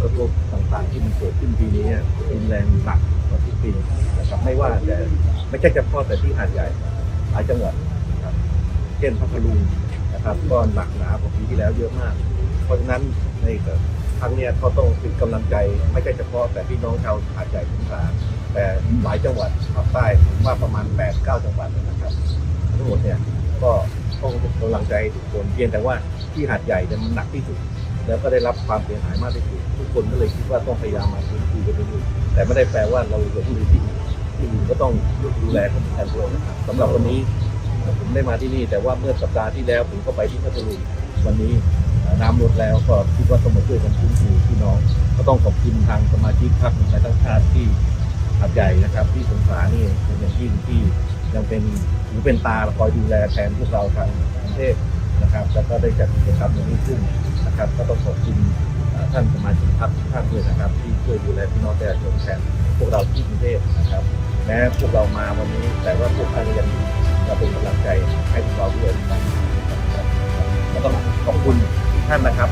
ก็ตัวต่างๆที่มันเกิดขึ้นปีนี้เนี่ยรุนแรงหนักกว่าทุกปีนะครับไม่ว่าแต่ไม่ใช่เฉพาะแต่ที่หาดใหญ่หลายจังหวัดนะครับเช่นพัทลุงนะครับก็หนักหนากว่าปีที่แล้วเยอะมาก เพราะฉะนั้นในครั้งนี้ยก็ต้องเป็นกำลังใจไม่ใช่เฉพาะแต่พี่น้องชาวหาดใหญ่สงขลาแต่หลายจังหวัดภาคใต้ผมว่าประมาณ 8-9 จังหวัดนะครับทั้งหมดเนี่ยก็ต้องกำลังใจทุกคนเพียงแต่ว่าที่หาดใหญ่เนี่ยมันหนักที่สุด แล้วก็ได้รับความเสียหายมากที่สุดทุกคนก็เลยคิดว่าต้องพยายามมาฟื้นฟูกันไปดูแต่ไม่ได้แปลว่าเราจะผู้ที่ที่อื่นก็ต้องดูแลเขาเหมือนกัวนะครับสำหรับวันนี้ผมได้มาที่นี่ แต่ว่าเมื่อสัปดาห์ที่แล้วผมก็ไปที่พัทลุงวันนี้น้ำลดแล้วก็คิดว่าต้องมาช่วยกันฟื้นฟูพี่น้อง ก็ต้องขอบคุณทางสมาชิกพรรคไทยตั้งชาติที่หาดใหญ่นะครับ ที่สงขลานี่เป็นอย่างยิ่งที่ยังเป็นหูเป็นตาคอยดูแลแทนพวกเราทางกรุงเทพนะครับ แล้วก็ได้จัดกิจกรรมอย่างนี้ขึ้น นะครับก็ต้องขอบคุณท่านสมาชิกพรรคทุกท่านด้วยนะครับ ที่ช่วยดูแลพี่น้องประชาชนแทนพวกเราที่กรุงเทพนะครับแม้พวกเรามาวันนี้แต่ว่าพวกท่านยังมาเป็นกำลังใจให้พวกเราด้วยนะครับแล้วก็ขอบคุณทุกท่านนะครับ